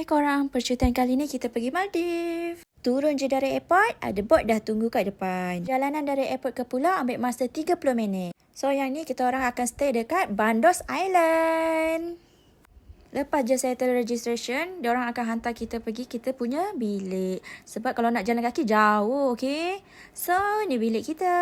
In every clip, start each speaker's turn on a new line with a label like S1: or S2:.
S1: Hai korang, percutian kali ni kita pergi Maldives. Turun je dari airport, ada bot dah tunggu kat depan. Jalanan dari airport ke pulau ambil masa 30 minit. So yang ni kita orang akan stay dekat Bandos Island. Lepas je settle registration, orang akan hantar kita pergi kita punya bilik. Sebab kalau nak jalan kaki jauh, okay? So, ni bilik kita.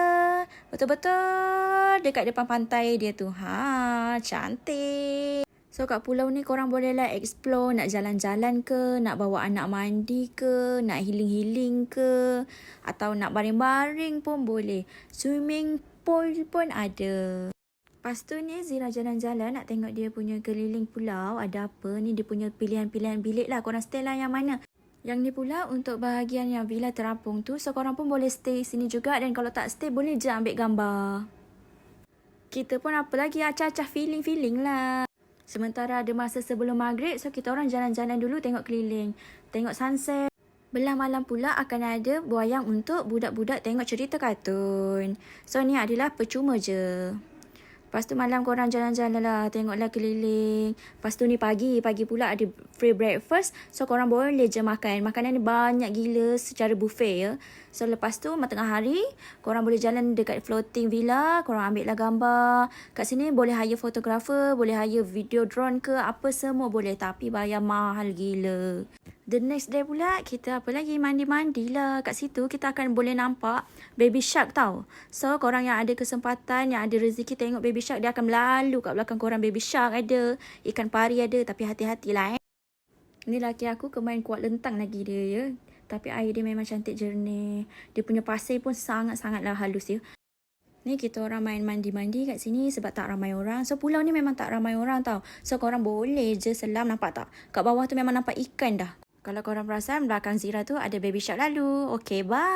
S1: Betul-betul dekat depan pantai dia tu. Ha, cantik. So kat pulau ni korang boleh lah explore nak jalan-jalan ke, nak bawa anak mandi ke, nak healing-healing ke atau nak baring-baring pun boleh. Swimming pool pun ada. Lepas tu ni Zira jalan-jalan nak tengok dia punya keliling pulau ada apa. Ni dia punya pilihan-pilihan bilik lah. Korang stay lah yang mana. Yang ni pula untuk bahagian yang villa terampung tu. So korang pun boleh stay sini juga. Dan kalau tak stay boleh je ambil gambar. Kita pun apa lagi acah-acah feeling-feeling lah. Sementara ada masa sebelum maghrib, so kita orang jalan-jalan dulu tengok keliling. Tengok sunset. Belah malam pula akan ada buayang untuk budak-budak tengok cerita kartun. So ni adalah percuma je. Lepas tu malam korang jalan-jalan lah. Tengoklah keliling. Lepas tu ni pagi. Pagi pula ada free breakfast. So korang boleh je makan. Makanan ni banyak gila secara buffet ya. So lepas tu tengah hari. Korang boleh jalan dekat floating villa. Korang ambil lah gambar. Kat sini boleh hire fotografer. Boleh hire video drone ke. Apa semua boleh. Tapi bayar mahal gila. The next day pula kita apa lagi mandi-mandi lah kat situ kita akan boleh nampak baby shark tau. So korang yang ada kesempatan yang ada rezeki tengok baby shark dia akan melalu kat belakang korang baby shark ada, ikan pari ada tapi hati-hatilah eh. Ni laki aku kemain kuat lentang lagi dia ya. Tapi air dia memang cantik jernih. Dia punya pasir pun sangat-sangatlah halus ya. Ni kita orang main mandi-mandi kat sini sebab tak ramai orang. So pulau ni memang tak ramai orang tau. So korang boleh je selam nampak tak? Kat bawah tu memang nampak ikan dah. Kalau korang perasan belakang Zira tu ada baby shark lalu. Okay bye.